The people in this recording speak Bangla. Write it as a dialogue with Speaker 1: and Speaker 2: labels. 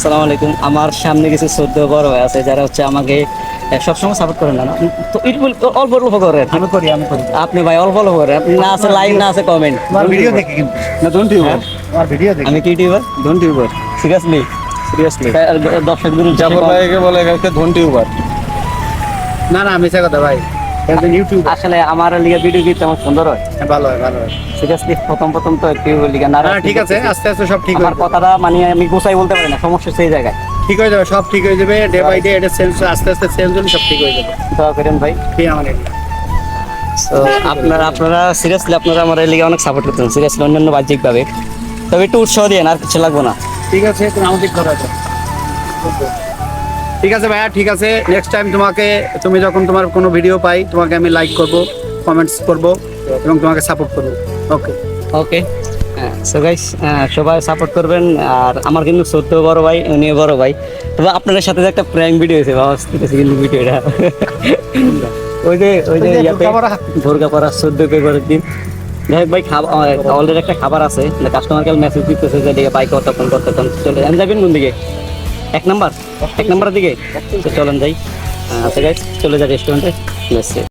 Speaker 1: আসসালামু আলাইকুম। আমার সামনে কিছু চোদ্দ বড় ভাই আছে যারা হচ্ছে আমাকে সবসময় সাপোর্ট করেন না? তো একটু বল- অল্প অল্প করেন
Speaker 2: আমি করি আমি করি।
Speaker 1: আপনি ভাই অল্প অল্প করেন আপনি না আছে লাইক না আছে কমেন্ট
Speaker 2: তোমার ভিডিও দেখি কিন্তু।
Speaker 1: না ডোন্ট ইউবার
Speaker 2: তোমার ভিডিও দেখি।
Speaker 1: আমি কি YouTuber don't Uber seriously seriously দর্শক গুরু
Speaker 3: জাফর ভাইকে বলে কাউকে ধন্টি উবার
Speaker 2: না না আমি সে কথা ভাই। ইউটিউব
Speaker 1: আসলে আমার লিগে ভিডিও কি তেমন সুন্দর হয়।
Speaker 2: ভালো হয় ভালো হয়।
Speaker 1: সিরিয়াসলি প্রথম প্রথম তো একটু লিগে না
Speaker 2: না ঠিক আছে আস্তে আস্তে সব ঠিক
Speaker 1: আমার
Speaker 2: হয়ে
Speaker 1: কথাটা মানে আমি গোছাই বলতে পারি না সমস্যা সেই জায়গায়।
Speaker 2: ঠিক হয়ে যাবে সব ঠিক হয়ে যাবে ডে বাই ডে এটা চেঞ্জ আস্তে আস্তে চেঞ্জ হলে সব ঠিক হয়ে যাবে।
Speaker 1: দোয়া করেন ভাই?
Speaker 2: ঠিক আমাদের
Speaker 1: আপনারা আপনারা সিরিয়াসলি আপনারা আমার এই লিগে অনেক সাপোর্ট করতেন সিরিয়াসলি অন্যান্য বাহ্যিকভাবে। তবে একটু উৎসাহ দিয়ে আর কিছু লাগবো না।
Speaker 2: ঠিক আছে আমাদের আসো ঠিক আছে ভাইয়া ঠিক আছে। নেক্সট টাইম তোমাকে তুমি যখন তোমার কোনো ভিডিও পাই তোমাকে আমি লাইক করব কমেন্টস করব এবং তোমাকে সাপোর্ট করব। ওকে
Speaker 1: ওকে সো গাইস সবাই সাপোর্ট করবেন। আর আমার কিন্তু সত্য বড় ভাই উনি বড় ভাই। তবে আপনাদের সাথে একটা প্র্যাঙ্ক ভিডিও হয়েছে বাবা কিন্তু ভিডিওটা ওই যে ওই যে।
Speaker 2: দুর্গাপাড়া
Speaker 1: চোদ্দ ফেব্রুয়ারির দিন। যাই ভাই খাবার অলরেডি একটা খাবার আছে। কাস্টমারকে মেসেজ দিতেছে যে দিকে বাইক কতক্ষণ কতক্ষণ চলে আমি যাবেন কোন দিকে? এক নাম্বার এক নম্বরের দিকে। তো চলেন যাই। আচ্ছা গাইজ চলে যাই রেস্টুরেন্টে